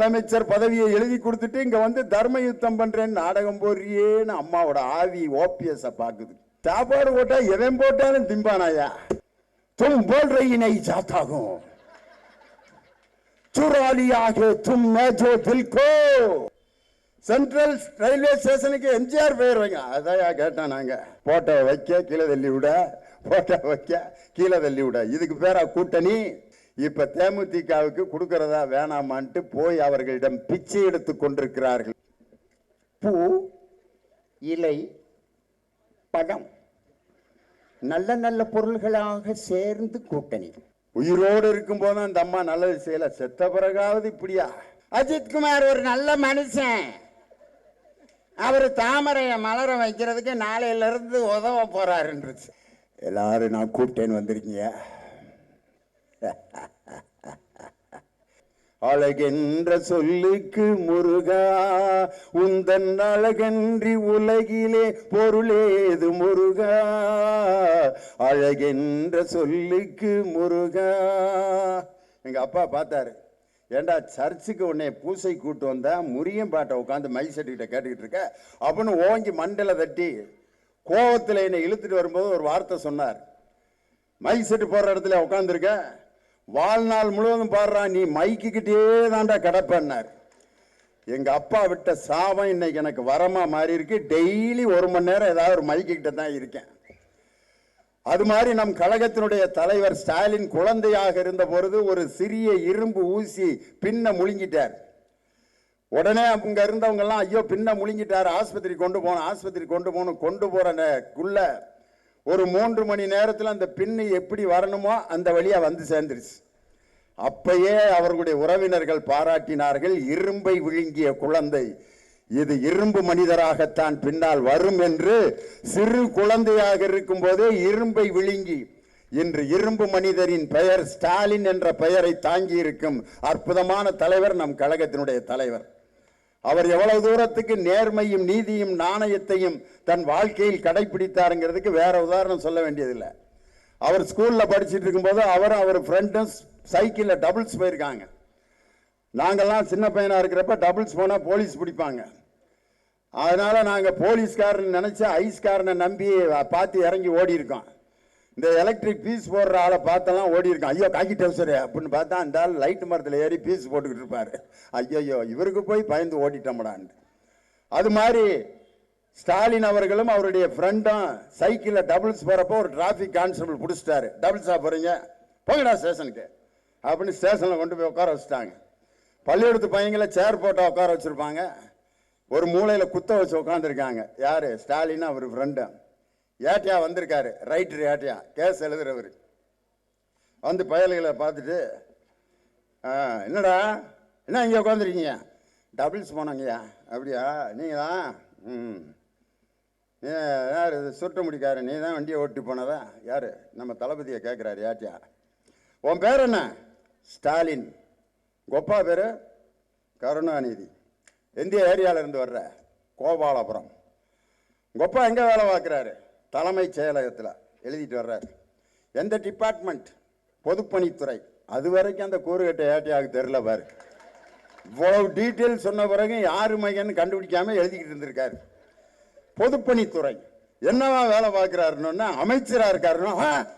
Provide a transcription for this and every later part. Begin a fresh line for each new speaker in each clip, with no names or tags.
முதலமைச்சர் பதவியை எழுதி கொடுத்துட்டு இங்கே வந்து தர்ம யுத்தம் பண்றேன்னு நாடகம் போடுறியேன்னு அம்மாவோட ஆவி ஓபிஎஸ் பார்க்குது சாப்பாடு போட்டா எவன் போட்டாலும் திம்பானாயா? தும் போல் ரயினை சாத்தாகும். சுராலியாக தும் மேஜோ தில்கோ. சென்ட்ரல் ரயில்வே ஸ்டேஷனுக்கு எம்ஜிஆர் பெயர் வைங்க அதான் கேட்டோம் நாங்க. போட்டோ வைக்க கீழே தள்ளி விட போட்டோ வைக்க கீழே தள்ளி விட. இதுக்கு பேரா கூட்டணி. இப்ப தேமுதிகவுக்கு கொடுக்கறதா வேணாமான்ட்டு போய் அவர்களிடம் பிச்சை எடுத்து கொண்டிருக்கிறார்கள். பூ இலை படம் நல்ல நல்ல பொருள்களாக சேர்ந்து கூட்டணி. உயிரோடு இருக்கும் போது அந்த அம்மா நல்லது செய்யல. செத்த பிறகாவது இப்படியா? அஜித் குமார் ஒரு நல்ல மனுஷன். அவர் தாமரையை மலர வைக்கிறதுக்கு நாளையில இருந்து உதவ போறாருன்றது எல்லாரும் நான் கூப்பிட்டேன்னு வந்திருக்கீங்க. அழகென்ற சொல்லுக்கு முருகா உந்தன் அழகன்றி உலகிலே பொருளேது முருகா. அழகென்ற சொல்லுக்கு முருகா. எங்கள் அப்பா பார்த்தாரு ஏண்டா சர்ச்சுக்கு உன்னை பூசை கூட்டு வந்தா முறியும் பாட்டை உட்காந்து மை செட்டுக்கிட்ட கேட்டுக்கிட்டு இருக்க? அப்படின்னு ஓங்கி மண்டல தட்டி கோவத்தில் என்னை இழுத்துட்டு வரும்போது ஒரு வார்த்தை சொன்னார். மை செட்டு போடுற இடத்துல உட்காந்துருக்கேன் வாழ்நாள் முழுவதும் பாடுறா நீ மைக்குக்கிட்டே தாண்டா கிடப்பன்னார். எங்கள் அப்பா விட்ட சாபம் இன்னைக்கு எனக்கு வரமாக மாறி இருக்கு. டெய்லி ஒரு மணி நேரம் ஏதாவது ஒரு மைக்கிட்ட தான் இருக்கேன். அது மாதிரி நம் கழகத்தினுடைய தலைவர் ஸ்டாலின் குழந்தையாக இருந்த பொழுது ஒரு சிறிய இரும்பு ஊசி பின்ன முழுங்கிட்டார். உடனே அங்கே இருந்தவங்கெல்லாம் ஐயோ பின்ன முழுங்கிட்டார் ஆஸ்பத்திரி கொண்டு போகணும் ஆஸ்பத்திரி கொண்டு போகணும் கொண்டு போறக்குள்ள ஒரு மூன்று மணி நேரத்தில் அந்த பின்னு எப்படி வரணுமோ அந்த வழியாக வந்து சேர்ந்துருச்சு. அப்பயே அவர்களுடைய உறவினர்கள் பாராட்டினார்கள் இரும்பை விழுங்கிய குழந்தை. இது இரும்பு மனிதராகத்தான் பின்னால் வரும் என்று சிறு குழந்தையாக இருக்கும்போதே இரும்பை விழுங்கி இன்று இரும்பு மனிதரின் பெயர் ஸ்டாலின் என்ற பெயரை தாங்கி இருக்கும் அற்புதமான தலைவர் நம் கழகத்தினுடைய தலைவர். அவர் எவ்வளவு தூரத்துக்கு நேர்மையும் நீதியும் நாணயத்தையும் தன் வாழ்க்கையில் கடைபிடித்தாருங்கிறதுக்கு வேற உதாரணம் சொல்ல வேண்டியதில்லை. அவர் ஸ்கூலில் படிச்சிட்டு இருக்கும்போது அவரும் அவர் ஃப்ரெண்டும் சைக்கிளில் டபுள்ஸ் போயிருக்காங்க. நாங்கள்லாம் சின்ன பையனாக இருக்கிறப்ப டபுள்ஸ் போனால் போலீஸ் பிடிப்பாங்க. அதனால் நாங்கள் போலீஸ்காரன் நினச்சி ஐஸ்காரனை நம்பி பார்த்து இறங்கி ஓடி இருக்கோம் இந்த எலக்ட்ரிக் பீஸ் போடுற ஆளை பார்த்தெல்லாம் ஓடி இருக்கான் ஐயோ காக்கி டவுசரு அப்படின்னு பார்த்தா அந்த ஆள் லைட் மரத்தில் ஏறி பீஸ் போட்டுக்கிட்டு இருப்பார். ஐயோ இவருக்கு போய் பயந்து ஓடிட்டோம்டான்னு அது மாதிரி ஸ்டாலின் அவர்களும் அவருடைய ஃப்ரெண்டும் சைக்கிளில் டபுள்ஸ் போகிறப்போ ஒரு டிராஃபிக் கான்ஸ்டபிள் பிடிச்சிட்டாரு. டபுள்ஸாக போகிறீங்க போங்கடா ஸ்டேஷனுக்கு அப்படின்னு ஸ்டேஷனில் கொண்டு போய் உட்கார வச்சுட்டாங்க. பள்ளிக்கூடத்து பையங்களை சேர் போட்டால் உட்கார வச்சுருப்பாங்க. ஒரு மூலையில் குத்த வச்சு உட்காந்துருக்காங்க யார்? ஸ்டாலின் அவர் ஃப்ரெண்டும் ஏட்டியா வந்திருக்காரு? ரைட்டர் ஏட்டியா கேஸ் எழுதுறவர். வந்து பயல்களை பார்த்துட்டு என்னடா? என்ன இங்கே உட்காந்துருக்கீங்க டபுள்ஸ் போனாங்கய்யா. அப்படியா? நீங்களா? ம். நீ யார்? இது சுருட்ட முடிக்காரு நீ தான் வண்டியை ஓட்டி போனதா? யார்? நம்ம தளபதியை கேட்குறாரு. ஏட்டியா உன் பேர் என்ன? ஸ்டாலின். கொப்பா பேர்? கருணாநிதி. எந்த ஏரியாவிலேருந்து வர்ற? கோபாலபுரம். கொப்பா எங்கே வேலை பார்க்குறாரு? தலைமைச் செயலகத்தில் எழுதிட்டு வர்றாரு. எந்த டிபார்ட்மெண்ட் பொதுப்பணித்துறை. அது வரைக்கும் அந்த கூறுகட்டை ஏட்டையாவுக்கு தெரில பாரு. இவ்வளவு டீட்டெயில் சொன்ன பிறகு யாரு மையன்னு கண்டுபிடிக்காம எழுதிக்கிட்டு இருந்திருக்காரு. பொதுப்பணித்துறை. என்னவா வேலை பார்க்குறாருன்னு அமைச்சராக இருக்காருன்னா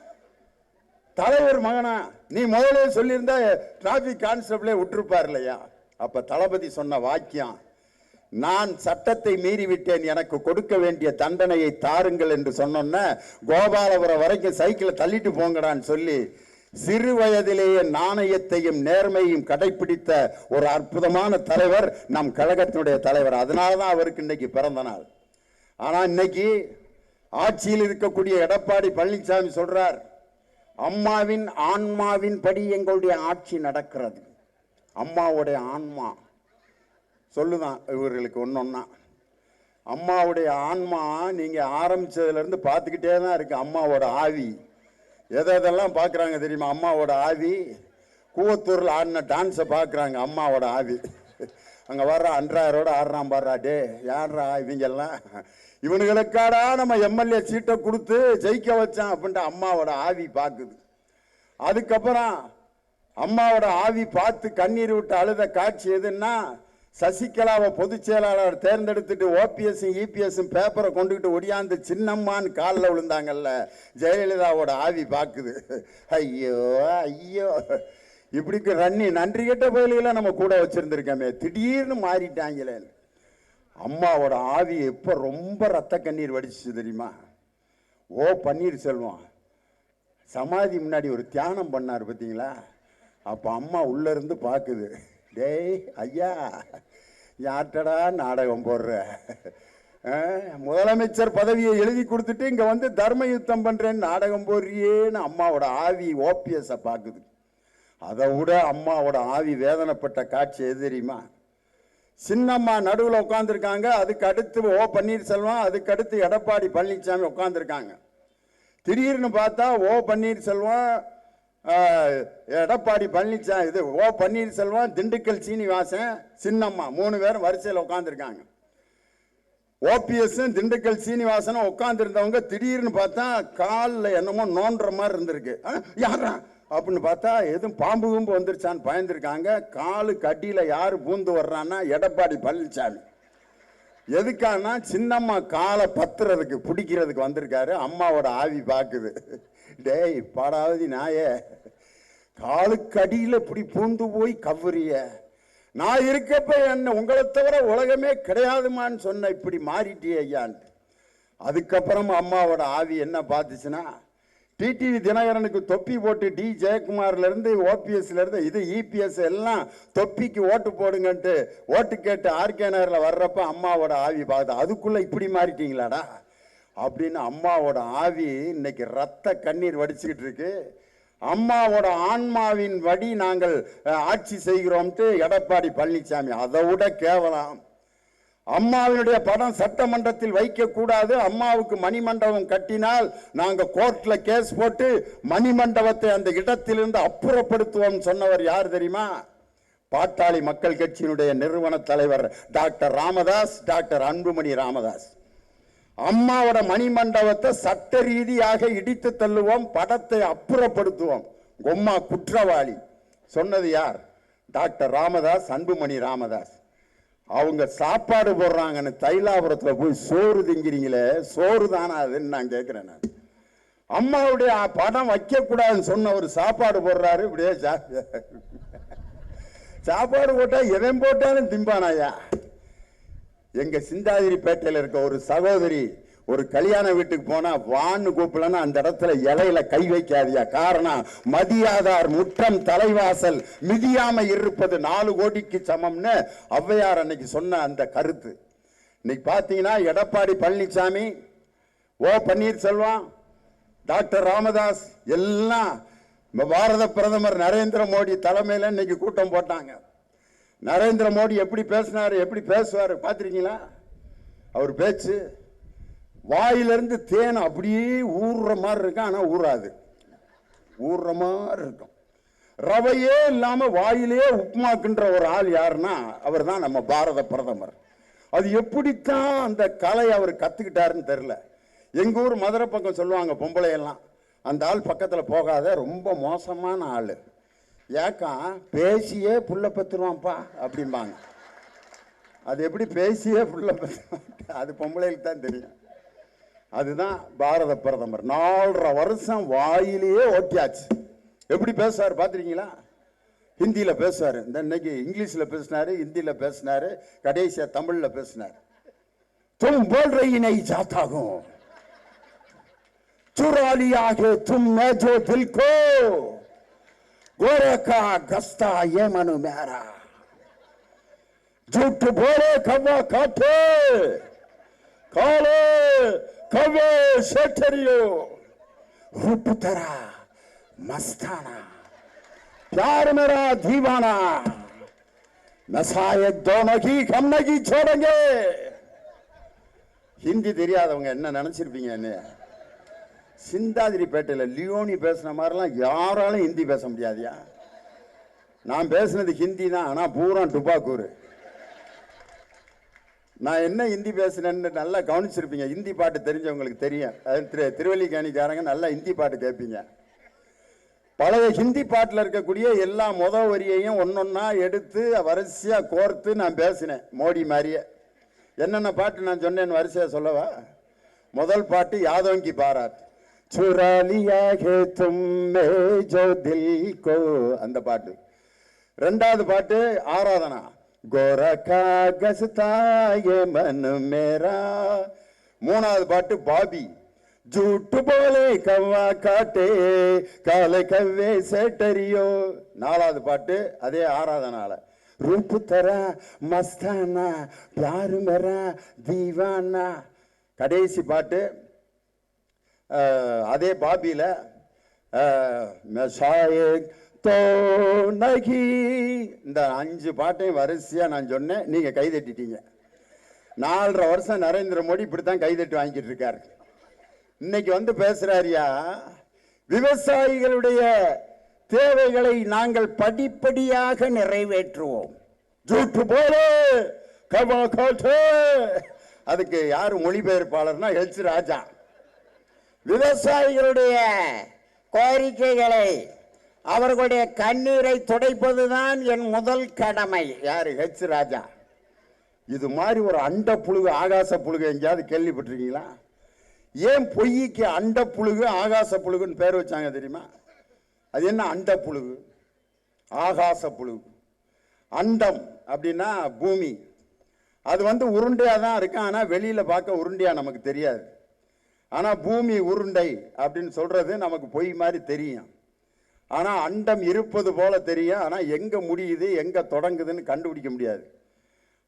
தலைவர் மகனா நீ முதல்ல சொல்லியிருந்தா டிராஃபிக் கான்ஸ்டபிளே விட்டுருப்பார் இல்லையா? அப்போ தளபதி சொன்ன வாக்கியம் நான் சட்டத்தை மீறிவிட்டேன் எனக்கு கொடுக்க வேண்டிய தண்டனையை தாருங்கள் என்று சொன்னோன்ன கோபாலபுரம் வரைக்கும் சைக்கிளை தள்ளிட்டு போங்கடான்னு சொல்லி சிறு வயதிலேயே நாணயத்தையும் நேர்மையும் கடைபிடித்த ஒரு அற்புதமான தலைவர் நம் கழகத்தினுடைய தலைவர். அதனால தான் அவருக்கு இன்னைக்கு பிறந்த நாள். ஆனால் இன்னைக்கு ஆட்சியில் இருக்கக்கூடிய எடப்பாடி பழனிசாமி சொல்றார் அம்மாவின் ஆன்மாவின் படி எங்களுடைய ஆட்சி நடக்கிறது. அம்மாவுடைய ஆன்மா சொல்லுதான் இவர்களுக்கு ஒன்றொன்னா அம்மாவுடைய ஆன்மா நீங்கள் ஆரம்பித்ததுலேருந்து பார்த்துக்கிட்டே தான் இருக்குது அம்மாவோட ஆவி. எதை எதெல்லாம் பார்க்குறாங்க தெரியுமா? அம்மாவோட ஆவி. கூவத்தூரில் ஆடின டான்ஸை பார்க்குறாங்க அம்மாவோட ஆவி. அங்கே வர்ற அன்றாயரோட ஆடுறான் பாடுறா டே யார்ரா இவங்கெல்லாம்? இவனுங்களுக்காடா நம்ம எம்எல்ஏ சீட்டை கொடுத்து ஜெயிக்க வச்சான் அப்படின்ட்டு அம்மாவோட ஆவி பார்க்குது. அதுக்கப்புறம் அம்மாவோட ஆவி பார்த்து கண்ணீர் விட்டு அழுத காட்சி எதுன்னா சசிகலாவை பொதுச் செயலாளர் தேர்ந்தெடுத்துட்டு ஓபிஎஸும் இபிஎஸும் பேப்பரை கொண்டுகிட்டு ஒடியாந்து சின்னம்மான்னு காலில் விழுந்தாங்கல்ல. ஜெயலலிதாவோட ஆவி பார்க்குது ஐயோ ஐயோ. இப்படிக்கு ரன்னி நன்றி கெட்ட பயில்களை நம்ம கூட வச்சுருந்துருக்கோமே. திடீர்னு மாறிட்டாங்களே. அம்மாவோட ஆவி எப்போ ரொம்ப ரத்த கண்ணீர் வடிச்சு தெரியுமா? ஓ பன்னீர்செல்வம் சமாதி முன்னாடி ஒரு தியானம் பண்ணார் பார்த்தீங்களா அப்போ அம்மா உள்ளேருந்து பார்க்குது டேய் ஐயா யார்ட்டடா நாடகம் போடுற? முதலமைச்சர் பதவியை எழுதி கொடுத்துட்டு இங்கே வந்து தர்ம யுத்தம் பண்ணுறேன்னு நாடகம் போடுறியேன்னு அம்மாவோட ஆவி ஓபிஎஸை பார்க்குது அதை விட அம்மாவோட ஆவி வேதனைப்பட்ட காட்சி எது தெரியுமா? சின்னம்மா நடுவில் உட்காந்துருக்காங்க அதுக்கு அடுத்து ஓ பன்னீர்செல்வம் அதுக்கு அடுத்து எடப்பாடி பழனிசாமி உட்காந்துருக்காங்க திடீர்னு பார்த்தா ஓ பன்னீர்செல்வம் எடப்பாடி பழனிசாமி இது ஓ பன்னீர்செல்வம் திண்டுக்கல் சீனிவாசன் சின்னம்மா மூணு பேரும் வரிசையில் உட்காந்துருக்காங்க ஓபிஎஸ் திண்டுக்கல் சீனிவாசனும் உட்காந்துருந்தவங்க திடீர்னு பார்த்தா காலில் என்னமோ நோண்டுற மாதிரி இருந்திருக்கு. ஆ, யாரா அப்படின்னு பார்த்தா எதுவும் பாம்பு கும்பு வந்துருச்சான்னு பயந்துருக்காங்க. காலுக்கு அடியில் யார் பூந்து வர்றான்னா எடப்பாடி பழனிசாமி எதுக்கானா சின்னம்மா காலை பத்துறதுக்கு பிடிக்கிறதுக்கு வந்திருக்காரு. அம்மாவோட ஆவி பார்க்குது டேய் பாடாவதி நாயே. காலுக்கு அடியில் இப்படி பூந்து போய் கவ்வுறிய. நான் இருக்கப்ப என்ன உங்களை தவிர உலகமே கிடையாதுமான்னு சொன்ன இப்படி மாறிட்டியே ஐயான்ட்டு அதுக்கப்புறம் அம்மாவோட ஆவி என்ன பார்த்துச்சுன்னா டிடிவி தினகரனுக்கு தொப்பி போட்டு டி ஜெயக்குமார்லேருந்து ஓபிஎஸ்லேருந்து இது இபிஎஸ் எல்லாம் தொப்பிக்கு ஓட்டு போடுங்கன்ட்டு ஓட்டு கேட்டு ஆர்கே நகரில் வர்றப்ப அம்மாவோட ஆவி பார்த்து அதுக்குள்ளே இப்படி மாறிட்டீங்களாடா? அப்படின்னு அம்மாவோட ஆவி இன்னைக்கு ரத்த கண்ணீர் வடிச்சுக்கிட்டு இருக்கு. அம்மாவோட ஆன்மாவின் வழி நாங்கள் ஆட்சி செய்கிறோம்ட்டு எடப்பாடி பழனிசாமி அதை விட கேவலம். அம்மாவினுடைய படம் சட்டமன்றத்தில் வைக்கக்கூடாது. அம்மாவுக்கு மணிமண்டபம் கட்டினால் நாங்கள் கோர்ட்டில் கேஸ் போட்டு மணிமண்டபத்தை அந்த இடத்திலிருந்து அப்புறப்படுத்துவோம் சொன்னவர் யார் தெரியுமா? பாட்டாளி மக்கள் கட்சியினுடைய நிறுவன தலைவர் டாக்டர் ராமதாஸ் டாக்டர் அன்புமணி ராமதாஸ். அம்மாவோட மணிமண்டபத்தை சட்ட ரீதியாக இடித்து தள்ளுவோம் படத்தை அப்புறப்படுத்துவோம். கொம்மா குற்றவாளி. சொன்னது யார்? டாக்டர் ராமதாஸ் அன்புமணி ராமதாஸ். அவங்க சாப்பாடு போடுறாங்கன்னு தைலாபுரத்தில் போய் சோறு திங்கிறீங்களே சோறு தானா அதுன்னு நான் கேட்குறேன் நான். அம்மாவுடைய படம் வைக்கக்கூடாதுன்னு சொன்ன ஒரு சாப்பாடு போடுறாரு இப்படியே சாப்பாடு போட்டால் எவன் போட்டாலும் திம்பானாயா? எங்க சிந்தாதிரிப்பேட்டையில் இருக்க ஒரு சகோதரி ஒரு கல்யாண வீட்டுக்கு போனா வான்னு கூப்பிடலன்னா அந்த இடத்துல இலையில கை வைக்காதியா. காரணம் மதியாதார் முற்றம் தலைவாசல் மிதியாம இருப்பது நாலு கோடிக்கு சமம்னு ஔவையார் அன்னைக்கு சொன்ன அந்த கருத்து. இன்னைக்கு பார்த்தீங்கன்னா எடப்பாடி பழனிசாமி ஓ பன்னீர்செல்வம் டாக்டர் ராமதாஸ் எல்லாம் நம்ம பாரத பிரதமர் நரேந்திர மோடி தலைமையில் இன்னைக்கு கூட்டம் போட்டாங்க. நரேந்திர மோடி எப்படி பேசினார் எப்படி பேசுவார் பார்த்துருக்கீங்களா அவர் பேச்சு வாயிலிருந்து தேன் அப்படியே ஊறுற மாதிரி இருக்கும் ஆனால் ஊறாது. ஊறுற மாதிரி இருக்கும். ரவையே இல்லாமல் வாயிலே உப்புமாக்குன்ற ஒரு ஆள் யாருன்னா அவர் தான் நம்ம பாரத பிரதமர். அது எப்படித்தான் அந்த கலை அவர் கற்றுக்கிட்டாருன்னு தெரில எங்கள் ஊர் மதுரை பக்கம் சொல்லுவாங்க பொம்பளை எல்லாம் அந்த ஆள் பக்கத்தில் போகாத ரொம்ப மோசமான ஆள். ஏக்கம் பேசியே புள்ள பத்துருவான்ப்பா அப்படிம்பாங்க. அது எப்படி பேசியே புள்ள பத்து அது பொம்பளைகளுக்கு தான் தெரியும். அதுதான் பாரத பிரதமர். நாலரை வருஷம் வாயிலேயே ஓட்டியாச்சு. எப்படி பேசுவார் பார்த்துருக்கீங்களா ஹிந்தியில் பேசுவார் இந்த இன்னைக்கு இங்கிலீஷில் பேசினார் ஹிந்தியில் பேசினார் கடைசியாக தமிழில் பேசினார். தும் போல் ரயினை சாத்தாகும் चुरा लिया है தில்கோ. गोरे का गस्ता ये मनु मेरा झूठ बोले खवा काटे काले कवे सेठरियो रूप तेरा मस्ताना प्यार मेरा दीवाना नशा एक दोनों की हम नहीं छोड़ेंगे ஹிந்தி தெரியாதவங்க என்ன நினைச்சிருப்பீங்க என்ன சிந்தாதிரிப்பேட்டையில் லியோனி பேசுன மாதிரிலாம் யாராலும் ஹிந்தி பேச முடியாதியா? நான் பேசுனது ஹிந்தி தான் ஆனால் பூரா டுபாக்கூர் நான் என்ன ஹிந்தி பேசுனேன்னு நல்லா கவனிச்சிருப்பீங்க. ஹிந்தி பாட்டு தெரிஞ்சவங்களுக்கு தெரியும். அது திரு திருவல்லிக்கேணிக்காரங்க நல்லா ஹிந்தி பாட்டு கேட்பீங்க. பழைய ஹிந்தி பாட்டில் இருக்கக்கூடிய எல்லா முத வரியையும் ஒன்னொன்னா எடுத்து வரிசையாக கோர்த்து நான் பேசினேன் மோடி மாதிரியே. என்னென்ன பாட்டு நான் சொன்னேன்னு வரிசையாக சொல்லவா? முதல் பாட்டு யாதோங்கி பாராத் चुरा लिया है तुमने जो दिल को அந்த பாட்டு ரெண்டாவது பாட்டு ஆராதனா கோர காகஸ் தாயே மன் மேரா மூணாவது பாட்டு பாபி ஜூட்டு போலே கவ்வா காட்டே காலை கவ்வே சேட்டரியோ நாலாவது பாட்டு அதே ஆராதனால ரூப் தரா மஸ்தானா பியாரு மேரா தீவானா கடைசி பாட்டு அஹ், அதே பாபியில் அஹ், மெசாயிக் தோ நகி இந்த அஞ்சு பாட்டையும் வரிசையாக நான் சொன்னேன். நீங்கள் கைதட்டிட்டீங்க நாலரை வருஷம் நரேந்திர மோடி இப்படித்தான் கைதட்டி வாங்கிட்டு இருக்காரு. இன்னைக்கு வந்து பேசுகிறாரியா விவசாயிகளுடைய தேவைகளை நாங்கள் படிப்படியாக நிறைவேற்றுவோம். ஜூட்டு போல கவா காட்டு. அதுக்கு யாரு மொழிபெயர்ப்பாளர்னா ஹெச் ராஜா. விவசாயிகளுடைய கோரிக்கைகளை அவர்களுடைய கண்ணீரை துடைப்பதுதான் என் முதல் கடமை. யார்? ஹெச் ராஜா. இது மாதிரி ஒரு அண்ட புழுகு ஆகாச புழுகு எங்கேயாவது கேள்விப்பட்டிருக்கீங்களா? ஏன் பொய்க்கு அண்ட புழுகு ஆகாச புழுகுன்னு பேர் வச்சாங்க தெரியுமா? அது என்ன அண்ட புழுகு? ஆகாச புழுகு. அண்டம் அப்படின்னா பூமி. அது வந்து உருண்டையாக தான் இருக்கும் ஆனால் வெளியில் பார்க்க உருண்டையாக நமக்கு தெரியாது. ஆனால் பூமி உருண்டை அப்படின்னு சொல்கிறது நமக்கு பொய் மாதிரி தெரியும். ஆனால் அண்டம் இருப்பது போல தெரியும். ஆனால் எங்கே முடியுது எங்கே தொடங்குதுன்னு கண்டுபிடிக்க முடியாது.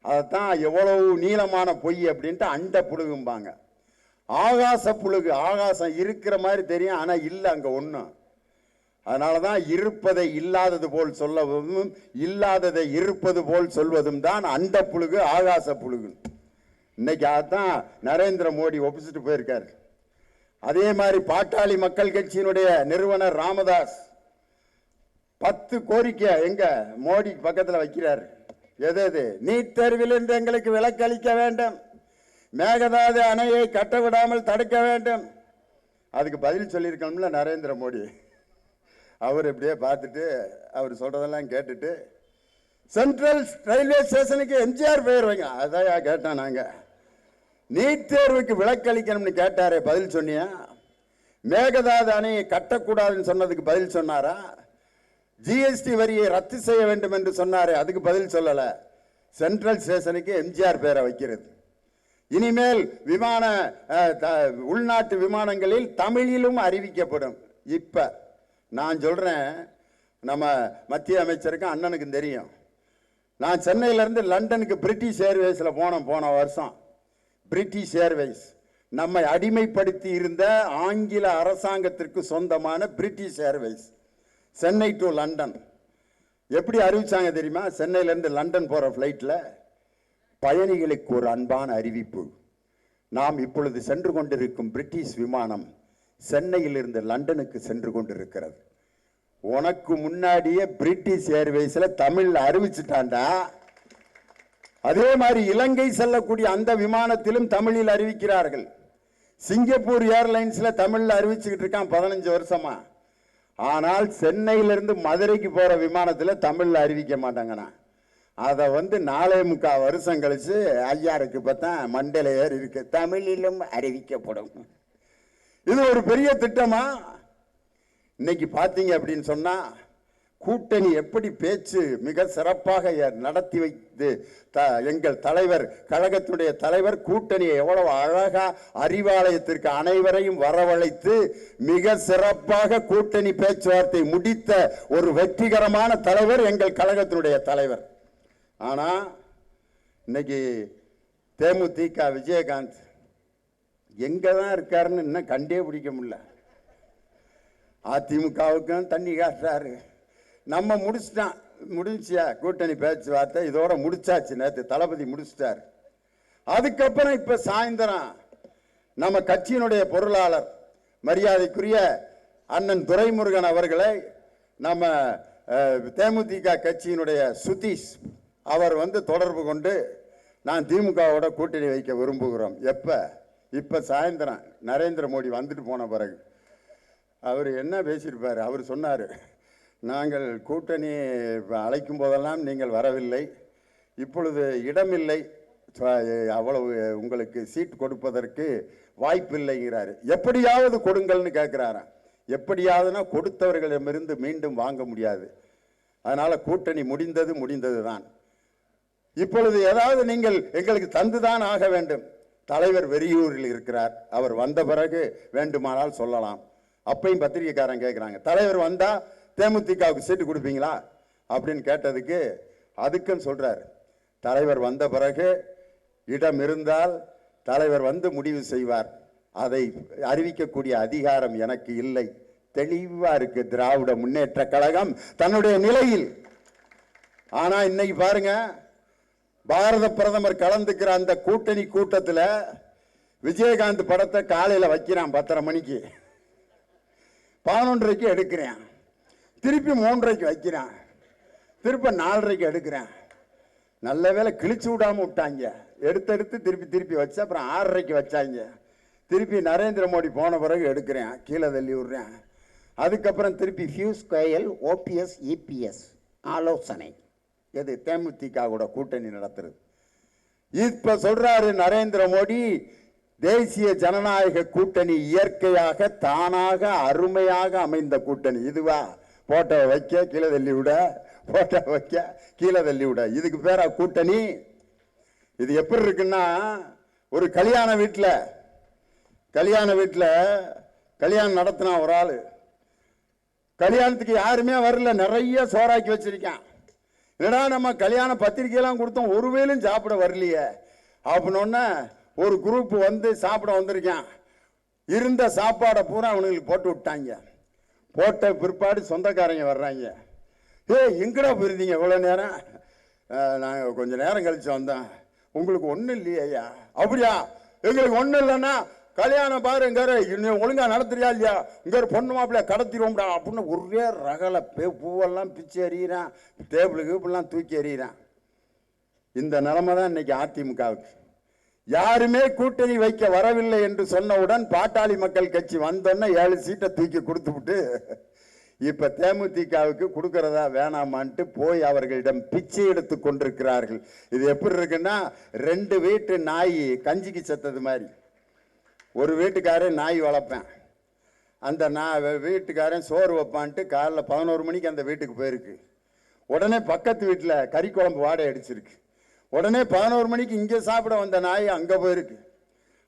அதைத்தான் எவ்வளவு நீளமான பொய் அப்படின்ட்டு அண்ட புழுகும்பாங்க. ஆகாச புழுகு ஆகாசம் இருக்கிற மாதிரி தெரியும் ஆனால் இல்லை அங்கே ஒன்றும் அதனால தான் இருப்பதை இல்லாதது போல் சொல்லவும் இல்லாததை இருப்பது போல் சொல்வதும் தான் அண்ட புழுகு ஆகாச புழுகு இன்னைக்கு அதான் நரேந்திர மோடி ஒப்பிச்சுட்டு போயிருக்காரு. அதே மாதிரி பாட்டாளி மக்கள் கட்சியினுடைய நிறுவனர் ராமதாஸ். பத்து கோரிக்கை எங்க மோடி பக்கத்தில் வைக்கிறார். எது எது? நீட் தேர்விலிருந்து எங்களுக்கு விலக்களிக்க வேண்டும். மேகதாது அணையை கட்ட விடாமல் தடுக்க வேண்டும். அதுக்கு பதில் சொல்லியிருக்கணும்ல நரேந்திர மோடி. அவர் இப்படியே பார்த்துட்டு அவர் சொல்கிறதெல்லாம் கேட்டுட்டு சென்ட்ரல் ரயில்வே ஸ்டேஷனுக்கு எம்ஜிஆர் போயிடுவீங்க அதான் கேட்டோம் நாங்கள் நீட் தேர்வுக்கு விலக்களிக்கணும்னு கேட்டாரே பதில் சொன்னியா? மேகதாது அணையை கட்டக்கூடாதுன்னு சொன்னதுக்கு பதில் சொன்னாரா? ஜிஎஸ்டி வரியை ரத்து செய்ய வேண்டும் என்று சொன்னாரே அதுக்கு பதில் சொல்லலை. சென்ட்ரல் ஸ்டேஷனுக்கு எம்ஜிஆர் பேரை வைக்கிறது. இனிமேல் விமான த- உள்நாட்டு விமானங்களில் தமிழிலும் அறிவிக்கப்படும். இப்போ நான் சொல்கிறேன் நம்ம மத்திய அமைச்சருக்கும் அண்ணனுக்கும் தெரியும். நான் சென்னையிலேருந்து லண்டனுக்கு பிரிட்டிஷ் ஏர்வேஸில் போனோம் போன வருஷம். பிரிட்டிஷ் ஏர்வேஸ் நம்மை அடிமைப்படுத்தி இருந்த ஆங்கில அரசாங்கத்திற்கு சொந்தமான British Airways Chennai to London எப்படி அறிவிச்சாங்க தெரியுமா? சென்னையிலேருந்து லண்டன் போகிற ஃப்ளைட்டில் பயணிகளுக்கு ஒரு அன்பான அறிவிப்பு. நாம் இப்பொழுது சென்று கொண்டிருக்கும் பிரிட்டிஷ் விமானம் சென்னையில் இருந்து லண்டனுக்கு சென்று கொண்டிருக்கிறது. உனக்கு முன்னாடியே பிரிட்டிஷ் ஏர்வேஸில் தமிழில் அறிவிச்சிட்டாண்டா அதே மாதிரி இலங்கை செல்லக்கூடிய அந்த விமானத்திலும் தமிழில் அறிவிக்கிறார்கள். சிங்கப்பூர் ஏர்லைன்ஸில் தமிழில் அறிவிச்சுக்கிட்டு இருக்கான் பதினஞ்சு வருஷமா. ஆனால் சென்னையிலிருந்து மதுரைக்கு போகிற விமானத்தில் தமிழில் அறிவிக்க மாட்டாங்கண்ணா. அதை வந்து நாலே முக்கால் வருஷம் கழித்து ஐயாருக்கு பார்த்தா மண்டல ஏர் இருக்கு. தமிழிலும் அறிவிக்கப்படும். இது ஒரு பெரிய திட்டமா? இன்னைக்கு பார்த்தீங்க அப்படின்னு சொன்னால் கூட்டணி எப்படி பேச்சு மிக சிறப்பாக நடத்தி வைத்து த- எங்கள் தலைவர் கழகத்துடைய தலைவர் கூட்டணியை எவ்வளவு அழகா அறிவாலயத்திற்கு அனைவரையும் வரவழைத்து மிக சிறப்பாக கூட்டணி பேச்சுவார்த்தை முடித்த ஒரு வெற்றிகரமான தலைவர் எங்கள் கழகத்தினுடைய தலைவர். ஆனால் இன்னைக்கு தேமுதிக விஜயகாந்த் எங்கே தான் இருக்காருன்னு இன்னும் கண்டே பிடிக்க முடியல. அதிமுகவுக்கும் தண்ணி காட்டுறாரு. நம்ம முடிச்சிட்டான். முடிஞ்சியா? கூட்டணி பேச்சுவார்த்தை இதோட முடிச்சாச்சு நேற்று தளபதி முடிச்சிட்டார். அதுக்கப்புறம் இப்போ சாயந்தரம் நம்ம கட்சியினுடைய பொருளாளர் மரியாதைக்குரிய அண்ணன் துரைமுருகன் அவர்களை நம்ம தேமுதிக கட்சியினுடைய சுதீஷ் அவர் வந்து தொடர்பு கொண்டு நான் திமுகவோட கூட்டணி வைக்க விரும்புகிறோம். எப்போ? இப்போ சாயந்தரம். நரேந்திர மோடி வந்துட்டு போன பிறகு. அவர் என்ன பேசியிருப்பார்? அவர் சொன்னார். நாங்கள் கூட்டணி அழைக்கும் போதெல்லாம் நீங்கள் வரவில்லை. இப்பொழுது இடமில்லை. அவ்வளவு உங்களுக்கு சீட் கொடுப்பதற்கு வாய்ப்பில்லைங்கிறாரு. எப்படியாவது கொடுங்கள்னு கேட்குறாராம் எப்படியாவதுனா கொடுத்தவர்களிடமிருந்து மீண்டும் வாங்க முடியாது. அதனால் கூட்டணி முடிந்தது முடிந்தது தான் இப்பொழுது ஏதாவது நீங்கள் எங்களுக்கு தந்துதான் ஆக வேண்டும். தலைவர் வெறியூரில் இருக்கிறார். அவர் வந்த பிறகு வேண்டுமானால் சொல்லலாம். அப்பையும் பத்திரிகைக்காரன் கேட்குறாங்க தலைவர் வந்தால் தேமுதிகவுக்கு சீட்டு கொடுப்பீங்களா? அப்படின்னு கேட்டதுக்கு அதுக்கும் சொல்கிறார் தலைவர் வந்த பிறகு இடம் இருந்தால் தலைவர் வந்து முடிவு செய்வார். அதை அறிவிக்கக்கூடிய அதிகாரம் எனக்கு இல்லை. தெளிவாக இருக்கு திராவிட முன்னேற்ற கழகம் தன்னுடைய நிலையில். ஆனால் இன்னைக்கு பாருங்க பாரத பிரதமர் கலந்துக்கிற அந்த கூட்டணி கூட்டத்தில் விஜயகாந்த் படத்தை காலையில் வைக்கிறான் பத்தரை மணிக்கு. பதினொன்றரைக்கு எடுக்கிறேன். திருப்பி மூன்றரைக்கு வைக்கிறான். திருப்ப நாலரைக்கு எடுக்கிறேன். நல்ல வேளை கிழிச்சு விடாமல் விட்டாங்க. எடுத்தெடுத்து திருப்பி திருப்பி வச்சு அப்புறம் ஆறரைக்கு வச்சாங்க. திருப்பி நரேந்திர மோடி போன பிறகு எடுக்கிறேன். கீழே தள்ளி விடுறேன். அதுக்கப்புறம் திருப்பி ஃபியூஸ் கோயல் ஓபிஎஸ் இபிஎஸ் ஆலோசனை. எது? தேமுதிக கூட கூட்டணி நடத்துறது. இப்போ சொல்கிறாரு நரேந்திர மோடி தேசிய ஜனநாயக கூட்டணி இயற்கையாக தானாக அருமையாக அமைந்த கூட்டணி. இதுவா? போட்டோவை வைக்க கீழே தள்ளி விட போட்டோவை வைக்க கீழே தள்ளி விட. இதுக்கு பேரா கூட்டணி. இது எப்படி இருக்குன்னா ஒரு கல்யாண வீட்டில் கல்யாண வீட்டில் கல்யாணம் நடத்தினா ஒரு ஆள். கல்யாணத்துக்கு யாருமே வரல நிறைய சோறாக்கி வச்சிருக்கான். என்னடா நம்ம கல்யாண பத்திரிக்கையெல்லாம் கொடுத்தோம் ஒருவேளும் சாப்பிட வரலையே. அப்படின்னோடனே ஒரு குரூப் வந்து சாப்பிட வந்திருக்கான். இருந்த சாப்பாடை பூரா அவனுங்களுக்கு போட்டு விட்டாங்க. போட்ட பிற்பாடு சொந்தக்காரங்க வர்றாங்க. ஏய் எங்கடா போயிருந்தீங்க இவ்வளோ நேரம்? நாங்கள் கொஞ்ச நேரம் கழிச்சு வந்தோம். உங்களுக்கு ஒன்றும் இல்லையே ஐயா. அப்படியா? எங்களுக்கு ஒன்றும் இல்லைன்னா கல்யாணம் பாரு இங்கே இன்னும் ஒழுங்கா நடத்துறியா இல்லையா? இங்கே ஒரு பொண்ணு மாப்பிள்ளைய கடத்திடுவோம்டா அப்படின்னு ஒரே ரகலை பே பூவெல்லாம் பிச்சு எறிகிறான் டேபிள் கீப்பிள்லாம் தூக்கி எறிகிறான் இந்த நிலமை தான் இன்னைக்கு அதிமுகவுக்கு. யாருமே கூட்டணி வைக்க வரவில்லை என்று சொன்னவுடன் பாட்டாளி மக்கள் கட்சி வந்தோன்னே ஏழு சீட்டை தூக்கி கொடுத்து விட்டு இப்போ தேமுதிகவுக்கு கொடுக்கறதா வேணாமான்ட்டு போய் அவர்களிடம் பிச்சை எடுத்து கொண்டிருக்கிறார்கள். இது எப்படி இருக்குன்னா ரெண்டு வீட்டு நாய் கஞ்சிக்கு செத்தது மாதிரி. ஒரு வீட்டுக்காரன் நாய் வளர்ப்பேன். அந்த நான் வீட்டுக்காரன் சோறு வைப்பான்ட்டு காலைல பதினோரு மணிக்கு அந்த வீட்டுக்கு போயிருக்கு. உடனே பக்கத்து வீட்டில் கறி குழம்பு வாடை அடிச்சிருக்கு. உடனே பதினோரு மணிக்கு இங்கே சாப்பிட வந்த நாய் அங்கே போயிருக்கு.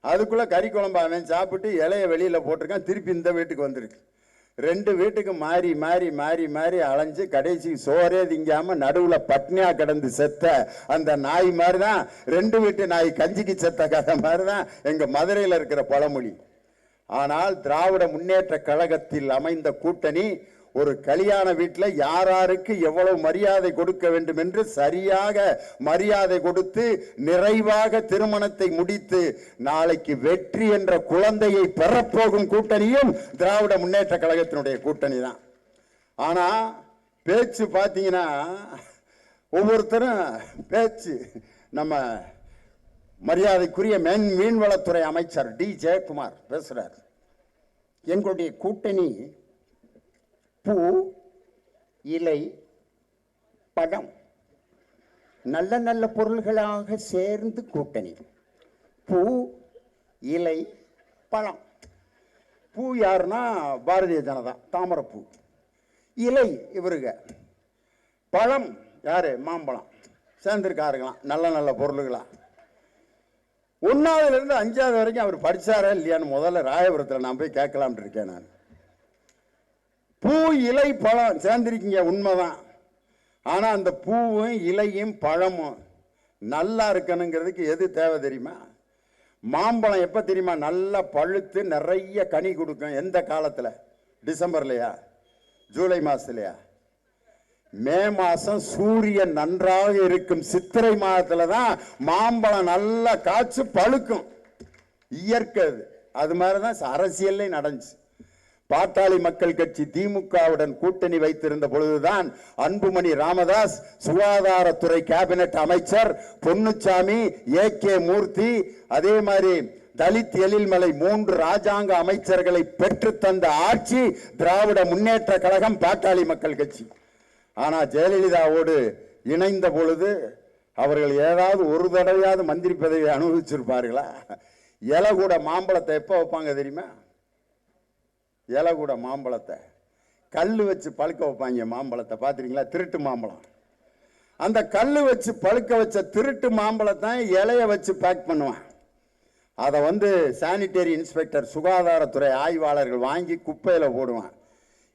அதுக்குள்ளே கறி குழம்பு அவன் சாப்பிட்டு இலைய வெளியில் போட்டிருக்கான். திருப்பி இந்த வீட்டுக்கு வந்திருக்கு. ரெண்டு வீட்டுக்கு மாறி மாறி மாறி மாறி அலைஞ்சு கடைசி சோறே திங்காமல் நடுவில் பட்னியா கிடந்து செத்த அந்த நாய் மாதிரி தான் ரெண்டு வீட்டு நாய் கஞ்சிக்கு செத்த கதை மாதிரி தான் எங்கள் மதுரையில் இருக்கிற பழமொழி. ஆனால் திராவிட முன்னேற்ற கழகத்தில் அமைந்த கூட்டணி ஒரு கல்யாண வீட்டில் யார் யாருக்கு எவ்வளவு மரியாதை கொடுக்க வேண்டும் என்று சரியாக மரியாதை கொடுத்து நிறைவாக திருமணத்தை முடித்து நாளைக்கு வெற்றி என்ற குழந்தையை பெறப்போகும் கூட்டணியும் திராவிட முன்னேற்ற கழகத்தினுடைய கூட்டணி தான். ஆனால் பேச்சு பார்த்தீங்கன்னா ஒவ்வொருத்தரும் பேச்சு நம்ம மரியாதைக்குரிய மேன் மீன்வளத்துறை அமைச்சர் டி. ஜெயக்குமார் பேசுகிறார் எங்களுடைய கூட்டணி பூ இலை பழம் நல்ல நல்ல பொருள்களாக சேர்ந்து கூட்டணி. பூ இலை பழம். பூ யாருன்னா பாரதிய ஜனதா தாமரைப்பூ இலை இவருங்க பழம் யார்? மாம்பழம். சேர்ந்துருக்காருங்களாம் நல்ல நல்ல பொருளுகளா. ஒன்றாவதுலேருந்து அஞ்சாவது வரைக்கும் அவர் படிச்சாரா இல்லையான்னு முதல்ல ராயபுரத்தில் நான் போய் கேட்கலாம்னு இருக்கேன் நான். பூ இலை பழம் சேர்ந்துருக்கீங்க உண்மைதான். ஆனால் அந்த பூவும் இலையும் பழமும் நல்லா இருக்கணுங்கிறதுக்கு எது தேவை தெரியுமா? மாம்பழம் எப்போ தெரியுமா? நல்லா பழுத்து நிறைய கனி கொடுக்கும். எந்த காலத்தில்? டிசம்பர்லையா? ஜூலை மாதத்துலையா மே மாதம் சூரியன் நன்றாக இருக்கும். சித்திரை மாதத்தில் தான் மாம்பழம் நல்லா காய்ச்சி பழுக்கும். இயற்கை அது. அது மாதிரி தான் அரசியல்லே நடந்துச்சு. பாட்டாளி மக்கள் கட்சி திமுகவுடன் கூட்டணி வைத்திருந்த பொழுதுதான் அன்புமணி ராமதாஸ் சுகாதாரத்துறை கேபினெட் அமைச்சர் பொன்னுச்சாமி ஏ கே மூர்த்தி அதே மாதிரி தலித் எழில்மலை மூன்று ராஜாங்க அமைச்சர்களை பெற்று தந்த ஆட்சி திராவிட முன்னேற்ற கழகம் பாட்டாளி மக்கள் கட்சி. ஆனா ஜெயலலிதாவோடு இணைந்த பொழுது அவர்கள் ஏதாவது ஒரு தடவையாவது மந்திரி பதவியை அனுபவிச்சிருப்பார்களா? இலை கூட மாம்பழத்தை எப்போ வைப்பாங்க தெரியுமா? இலை கூட மாம்பழத்தை. கல் வச்சு பழுக்க வைப்பாங்க மாம்பழத்தை. பார்த்துருக்கீங்களா? திருட்டு மாம்பழம். அந்த கல் வச்சு பழுக்க வச்ச திருட்டு மாம்பழத்தான் இலையை வச்சு பேக் பண்ணுவான். அதை வந்து சானிட்டரி இன்ஸ்பெக்டர் சுகாதாரத்துறை ஆய்வாளர்கள் வாங்கி குப்பையில் போடுவான்.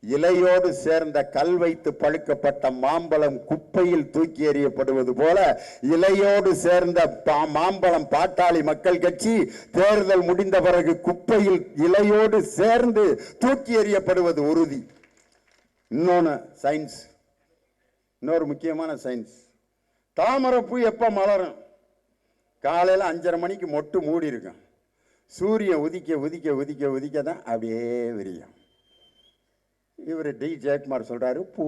இலையோடு சேர்ந்த கல் வைத்து பழுக்கப்பட்ட மாம்பழம் குப்பையில் தூக்கி எறியப்படுவது போல இலையோடு சேர்ந்த பா- மாம்பழம் பாட்டாளி மக்கள் கட்சி தேர்தல் முடிந்த பிறகு குப்பையில் இலையோடு சேர்ந்து தூக்கி எறியப்படுவது உறுதி. இன்னொன்று சயின்ஸ். இன்னொரு முக்கியமான சயின்ஸ். தாமரைப்பூ எப்போ மலரும்? காலையில் அஞ்சரை மணிக்கு மொட்டு மூடி இருக்கும் சூரியன் உதிக்க உதிக்க உதிக்க உதிக்க தான் அப்படியே விரியும். இவர் டி. ஜெயக்குமார் சொல்கிறாரு பூ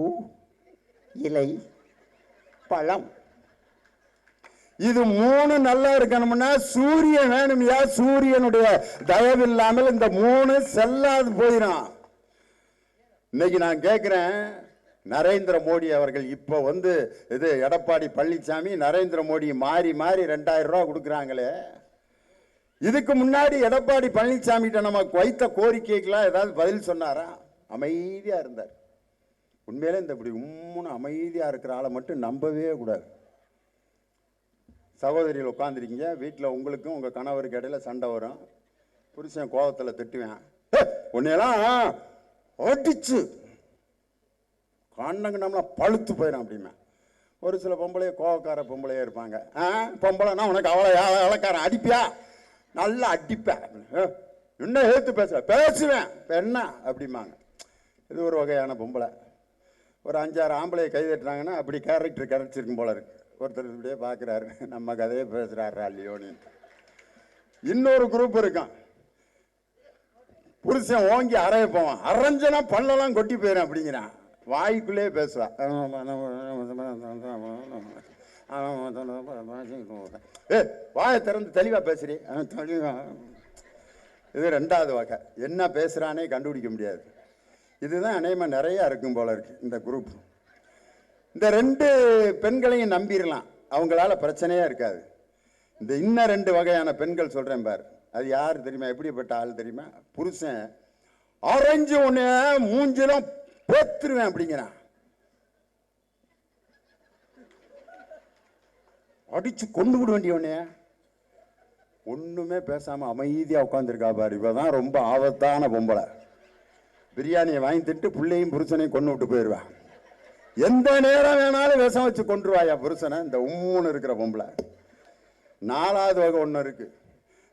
இலை பழம். இது மூணு நல்லா இருக்கணும்னா சூரியன் வேணும்யா? சூரியனுடைய தயவு இல்லாமல் இந்த மூணு செல்லாது போயிடும் இன்னைக்கு நான் கேட்குறேன் நரேந்திர மோடி அவர்கள் இப்போ வந்து இது எடப்பாடி பழனிசாமி நரேந்திர மோடி மாறி மாறி ரெண்டாயிரம் ரூபா கொடுக்குறாங்களே. இதுக்கு முன்னாடி எடப்பாடி பழனிசாமிகிட்ட நம்ம வைத்த கோரிக்கைக்கெல்லாம் ஏதாவது பதில் சொன்னாரா? அமைதியாக இருந்தார். உண்மையிலே இந்த இப்படி உம்முன்னு அமைதியாக இருக்கிற ஆளை மட்டும் நம்பவே கூடாது. சகோதரியில் உட்காந்துருக்கீங்க வீட்டில் உங்களுக்கும் உங்கள் கணவருக்கு இடையில சண்டை வரும். புருஷன் கோபத்தில் திட்டுவேன். உன்னையெல்லாம் ஓட்டிச்சு கண்ணங்க நம்மளாம் பழுத்து போயிடும் அப்படிமே ஒரு சில பொம்பளைய கோவக்கார பொம்பளையே இருப்பாங்க. ஆ பொம்பளைனா உனக்கு அவ்வளோ இளக்காரன் அடிப்பியா? நல்லா அடிப்பேன். "ஏ, என்ன பேசுவேன். பேசுவேன் என்ன அப்படிம்பாங்க. இது ஒரு வகையான பொம்பளை. ஒரு அஞ்சாறு ஆம்பளையை கை அப்படி கேரக்டர் கிடைச்சிருக்கும் போல இருக்கு. ஒருத்தர் இப்படியே பார்க்குறாரு நம்ம கதையை பேசுகிறாரா இல்லையோன்னு இன்னொரு குரூப் இருக்கான். புருஷன் ஓங்கி அறைய போவான். அரைஞ்சனா பல்லெல்லாம் கொட்டி போயிடும் அப்படிங்கிறான். வாய்க்குள்ளே பேசுவான் ஏ வாயை திறந்து தெளிவாக பேசுறி தெளிவா இது ரெண்டாவது வகை. என்ன பேசுகிறானே கண்டுபிடிக்க முடியாது. இதுதான் அநேகமாக நிறையா இருக்கும் போல இருக்குது இந்த குரூப் இந்த ரெண்டு பெண்களையும் நம்பிடலாம் அவங்களால பிரச்சனையாக இருக்காது. இந்த இன்னும் ரெண்டு வகையான பெண்கள் சொல்கிறேன் பார். அது யார் தெரியுமா? எப்படிப்பட்ட ஆள் தெரியுமா? புருஷன். அரைஞ்சு ஒன்று மூஞ்சிலும் பேத்துருவேன் அப்படிங்கிறான். அடித்து கொண்டு விட வேண்டிய ஒன்றுமே பேசாமல் அமைதியாக உட்காந்துருக்கா உட்காந்துருக்கா இவ தான் ரொம்ப ஆபத்தான பொம்பளை. பிரியாணியை வாங்கி திட்டு பிள்ளையும் புருஷனையும் கொண்டு விட்டு போயிடுவா எந்த நேரம் வேணாலும் விஷம் வச்சு கொண்டுருவாயா புருஷனை? இந்த உம்முன்னு இருக்கிற பொம்பளை. நாலாவது வகை ஒன்று இருக்குது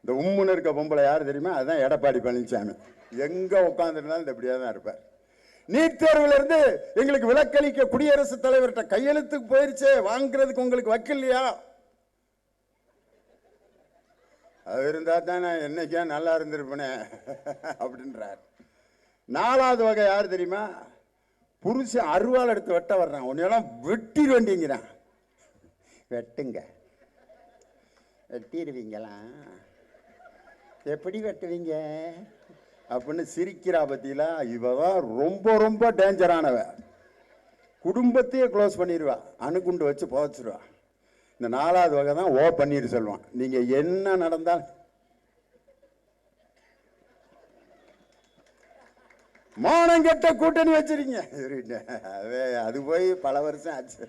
இந்த உம்முன்னு இருக்க பொம்பளை யார் தெரியுமா? அதுதான் எடப்பாடி பழனிசாமி எங்கே உட்காந்துருந்தாலும் இந்த இப்படியே தான் இருப்பார். நீட் தேர்வுல இருந்து எங்களுக்கு விலக்களிக்க குடியரசுத் தலைவர்கிட்ட கையெழுத்துக்கு போயிருச்சே வாங்குறதுக்கு உங்களுக்கு வக்கில்லையா அது இருந்தா தான் நான் என்னைக்கா நல்லா இருந்திருப்பனே அப்படின்றார். நாலாவது வகை யார் தெரியுமா? புருஷன் அருவாள் எடுத்து வெட்ட வர்றான் உன்னையெல்லாம் வெட்டி வேண்டிங்கிறான் வெட்டுங்க. வெட்டிடுவீங்களா? எப்படி வெட்டுவீங்க? அப்படின்னு சிரிக்கிறா பத்தியில இவ தான் ரொம்ப ரொம்ப டேஞ்சரானவ குடும்பத்தையே க்ளோஸ் பண்ணிடுவா. அணுகுண்டு வச்சு புதைச்சிருவா. இந்த நாலாவது வகை தான் ஓ பன்னீர் செல்வான் நீங்கள் என்ன நடந்தால் மானம் கெட்ட கூட்டணி வச்சிருக்கீங்க. அதே அது அது போய் பல வருஷம் ஆச்சு.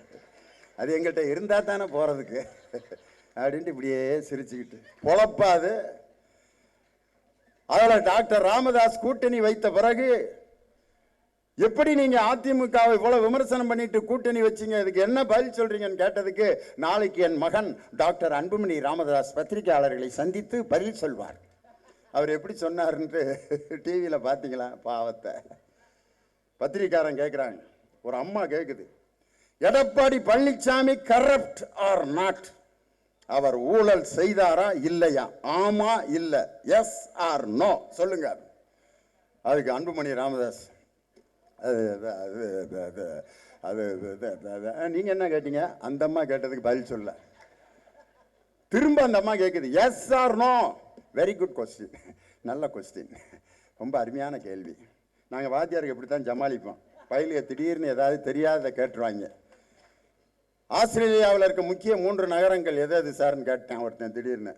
அது எங்கள்கிட்ட இருந்தால் தானே போறதுக்கு. அப்படின்ட்டு இப்படியே சிரிச்சுக்கிட்டு. பொழப்பாது. அதில் டாக்டர் ராமதாஸ் கூட்டணி வைத்த பிறகு எப்படி நீங்க அதிமுகவை இவ்வளவு விமர்சனம் பண்ணிட்டு கூட்டணி வச்சீங்க? இதுக்கு என்ன பதில் சொல்றீங்கன்னு கேட்டதுக்கு நாளைக்கு என் மகன் டாக்டர் அன்புமணி ராமதாஸ் பத்திரிகையாளர்களை சந்தித்து பதில் சொல்வார். அவர் எப்படி சொன்னாருன்ட்டு டிவியில் பார்த்தீங்களா? பாவத்தை. பத்திரிக்காரன் கேட்குறாங்க ஒரு அம்மா கேட்குது Edappadi Palaniswami corrupt or not அவர் ஊழல் செய்தாரா? இல்லையா? ஆமா இல்லை. எஸ் ஆர் நோ சொல்லுங்க. அதுக்கு அன்புமணி ராமதாஸ். அது அது- அது அது அது என்ன கேட்டீங்க? அந்த அம்மா கேட்டதுக்கு பதில் சொல்ல. திரும்ப அந்த அம்மா கேட்குது yes or no very good question நல்ல கொஸ்டின் ரொம்ப அருமையான கேள்வி. நாங்கள் வாத்தியாருக்கு இப்படி தான் சமாளிப்போம்? பயிலுக திடீர்னு ஏதாவது தெரியாததை கேட்டுருவாங்க. ஆஸ்திரேலியாவில் இருக்க முக்கிய மூன்று நகரங்கள் எது அது சார்னு கேட்டேன் ஒருத்தன் திடீர்னு.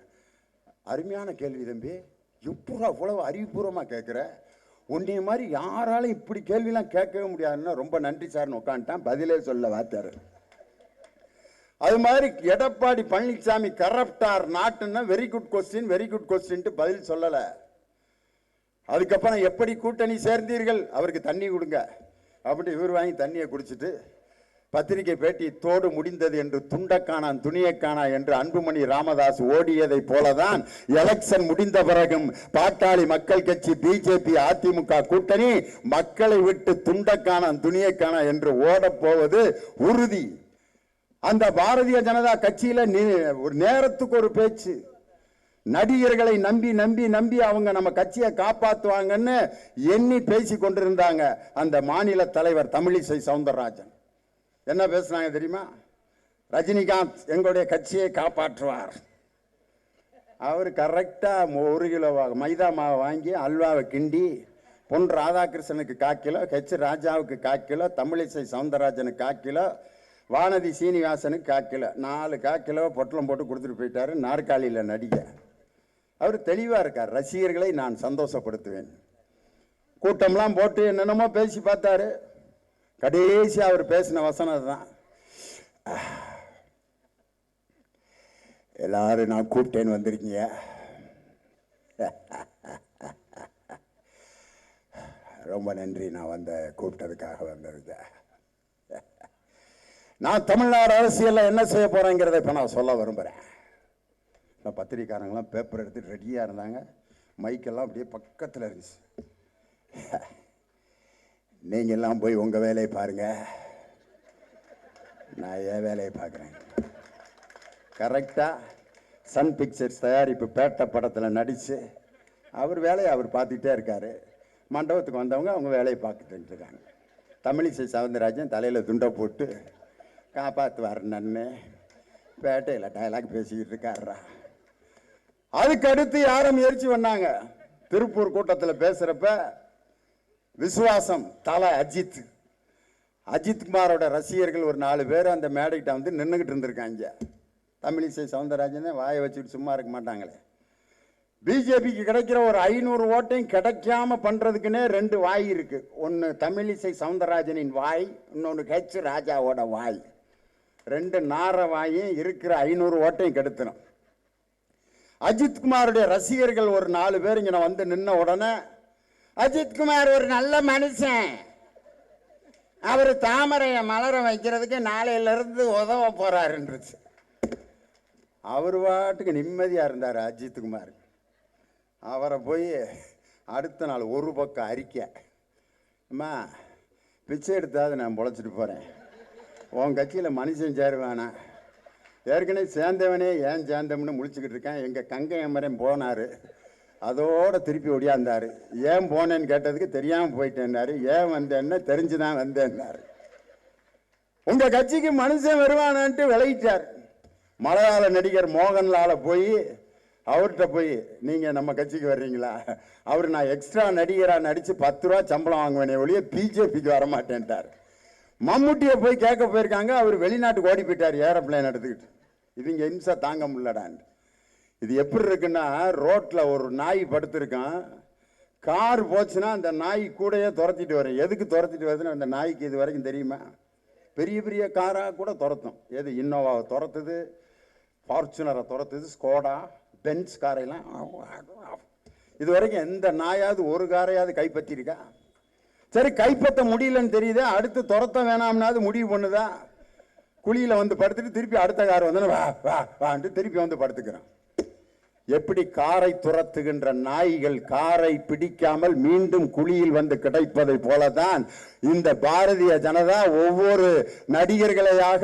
அருமையான கேள்வி தம்பி. எப்படா அவ்வளவு அறிவுபூர்வமாக கேட்குற உன்னைய மாதிரி யாராலும் இப்படி கேள்விலாம் கேட்கவே முடியாதுன்னா ரொம்ப நன்றி சார்னு உட்காந்துட்டான் பதிலே சொல்ல வாத்தியார். அது மாதிரி Edappadi Palaniswami corrupt or நாட்டுன்னா very good question very good கொஸ்டின்ட்டு பதில் சொல்லலை. அதுக்கப்புறம் எப்படி கூட்டணி சேர்ந்தீர்கள்? அவருக்கு தண்ணி கொடுங்க. அப்படி இவர் வாங்கி தண்ணியை குடிச்சிட்டு பத்திரிகை பேட்டி தோடு முடிந்தது என்று துண்டக்கானான் துணியக்கானா என்று அன்புமணி ராமதாஸ் ஓடியதை போலதான் எலெக்ஷன் முடிந்த பிறகும் பாட்டாளி மக்கள் கட்சி பிஜேபி அதிமுக கூட்டணி மக்களை விட்டு துண்டக்கானான் துணியக்கானா என்று ஓடப் போவது உறுதி. அந்த பாரதிய ஜனதா கட்சியில நி- ஒரு நேரத்துக்கு ஒரு பேச்சு. நடிகர்களை நம்பி நம்பி நம்பி அவங்க நம்ம கட்சியை காப்பாற்றுவாங்கன்னு எண்ணி பேசி கொண்டிருந்தாங்க அந்த மாநில தலைவர் தமிழிசை சவுந்தரராஜன். என்ன பேசுனாங்க தெரியுமா? ரஜினிகாந்த் எங்களுடைய கட்சியை காப்பாற்றுவார். அவர் கரெக்டாக ஒரு கிலோ மைதா மாவை வாங்கி அல்வாவை கிண்டி பொன் ராதாகிருஷ்ணனுக்கு கால் கிலோ ஹெச் ராஜாவுக்கு கால் கிலோ தமிழிசை சவுந்தரராஜனுக்கு காக்கிலோ வானதி சீனிவாசனுக்கு கால் கிலோ நாலு கால் கிலோ பொட்டலம் போட்டு கொடுத்துட்டு போயிட்டாரு. நாற்காலியில் நடிக்க. அவர் தெளிவாக இருக்கார். ரசிகர்களை நான் சந்தோஷப்படுத்துவேன். கூட்டம்லாம் போட்டு என்னென்னமோ பேசி பார்த்தாரு. கடைசி அவர் பேசின வசனம் தான் எல்லாரும் நான் கூப்பிட்டேன்னு வந்திருக்கீங்க. ரொம்ப நன்றி நான் வந்த கூப்பிட்டதுக்காக வந்ததுக்கு. நான் தமிழ்நாடு அரசியலில் என்ன செய்ய போகிறேங்கிறத இப்போ நான் சொல்ல விரும்புகிறேன் இந்த பத்திரிக்காரங்களாம் பேப்பர் எடுத்து ரெடியாக இருந்தாங்க. மைக்கெல்லாம் அப்படியே பக்கத்தில் இருந்துச்சு. நீங்கள்லாம் போய் உங்கள் வேலையை பாருங்க. நான் என் வேலையை பார்க்குறேன். கரெக்டாக சன் பிக்சர்ஸ் தயாரிப்பு பேட்டை படத்தில் நடித்து அவர் வேலையை அவர் பார்த்துக்கிட்டே இருக்கார். மண்டபத்துக்கு வந்தவங்க அவங்க வேலையை பார்த்துட்டு இருக்காங்க. தமிழிசை சவுந்தரராஜன் தலையில் துண்டை போட்டு காப்பாற்றுவார் நன்னு பேட்டையில் டயலாக் பேசிக்கிட்டு இருக்காருடா. அதுக்கடுத்து யாரும் முயற்சி பண்ணாங்க. திருப்பூர் கூட்டத்தில் பேசுகிறப்ப விசுவாசம் தலை அஜித். அஜித்குமாரோட ரசிகர்கள் ஒரு நாலு பேர் அந்த மேடைக்கிட்ட வந்து நின்றுக்கிட்டு இருந்திருக்காங்க தமிழிசை சவுந்தரராஜனே வாயை வச்சுட்டு சும்மா இருக்க மாட்டாங்களே. பிஜேபிக்கு கிடைக்கிற ஒரு ஐநூறு ஓட்டையும் கிடைக்காம பண்ணுறதுக்குன்னே ரெண்டு வாய் இருக்குது ஒன்று தமிழிசை சவுந்தரராஜனின் வாய் இன்னொன்று ஹெச் ராஜாவோட வாய். ரெண்டு நார வாயும் இருக்கிற ஐநூறு ஓட்டையும் கெடுத்தணும் அஜித்குமாருடைய ரசிகர்கள் ஒரு நாலு பேர் இங்கே வந்து நின்ன உடனே அஜித்குமார் ஒரு நல்ல மனுஷன். அவர் தாமரையை மலர வைக்கிறதுக்கு நாளையில இருந்து உதவ போகிறாருன்றுச்சு அவர் பாட்டுக்கு நிம்மதியாக இருந்தார் அஜித்குமார் அவரை போய் அடுத்த நாள் ஒரு பக்கம் அறிக்கை அம்மா பிச்சை எடுத்தாவது நான் பொழைச்சிட்டு போகிறேன் உன் கட்சியில் மனுஷன் சேருவானா ஏற்கனவே சேர்ந்தவனே ஏன் சேர்ந்தவனு முழிச்சுக்கிட்டு இருக்கேன். எங்கள் கங்கை அமரன் போனார். அதோட திருப்பி ஒடியாந்தார். ஏன் போனேன்னு கேட்டதுக்கு தெரியாமல் போயிட்டேன்னாரு. ஏன் வந்தேன்னு தெரிஞ்சு தான் வந்தேன்னாரு. உங்கள் கட்சிக்கு மனுஷன் வருவானான்ட்டு விளையிட்டார் மலையாள நடிகர் மோகன்லால போய் அவர்கிட்ட போய் நீங்கள் நம்ம கட்சிக்கு வர்றீங்களா? அவர் நான் எக்ஸ்ட்ரா நடிகராக நடித்து பத்து ரூபா சம்பளம் வாங்குவேனே ஒழிய பிஜேபிக்கு வரமாட்டேன்ட்டார். மம்முட்டியை போய் கேட்க போயிருக்காங்க. அவர் வெளிநாட்டுக்கு ஓடி போயிட்டார் ஏரோப்ளேன் எடுத்துக்கிட்டு. இவங்க இம்சா தாங்க முடியலடான் இது எப்படி இருக்குன்னா ரோட்டில் ஒரு நாய் படுத்திருக்கான். கார் போச்சுன்னா அந்த நாய் கூடயே துரத்திட்டு வரும். எதுக்கு துரத்திட்டு வருதுன்னு அந்த நாய்க்கு இது வரைக்கும் தெரியுமா? பெரிய பெரிய காராக கூட துரத்தும். எது இன்னோவாவை துரத்துது ஃபார்ச்சுனரை துரத்துது ஸ்கோடா பென்ஸ் காரையெல்லாம் இது வரைக்கும் எந்த நாயாவது ஒரு காரையாவது கைப்பற்றிருக்கா சரி கைப்பற்ற முடியலன்னு தெரியுது. அடுத்து துரத்த வேணாம்னாவது முடிவு பண்ணுதா? குழியில் வந்து படுத்துட்டு திருப்பி அடுத்த கார் வந்து வா வா வான்ட்டு திருப்பி வந்து படுத்துக்கிறான். எப்படி காரை துரத்துகின்ற நாய்கள் காரை பிடிக்காமல் மீண்டும் குழியில் வந்து கிடைப்பதை போலதான் இந்த பாரதிய ஜனதா ஒவ்வொரு நடிகர்களையாக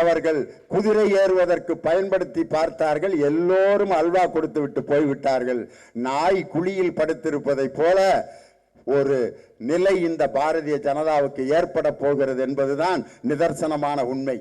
அவர்கள் குதிரை ஏறுவதற்கு பயன்படுத்தி பார்த்தார்கள். எல்லோரும் அல்வா கொடுத்து விட்டு போய்விட்டார்கள். நாய் குழியில் படுத்திருப்பதை போல ஒரு நிலை இந்த பாரதிய ஜனதாவுக்கு ஏற்பட போகிறது என்பதுதான் நிதர்சனமான உண்மை.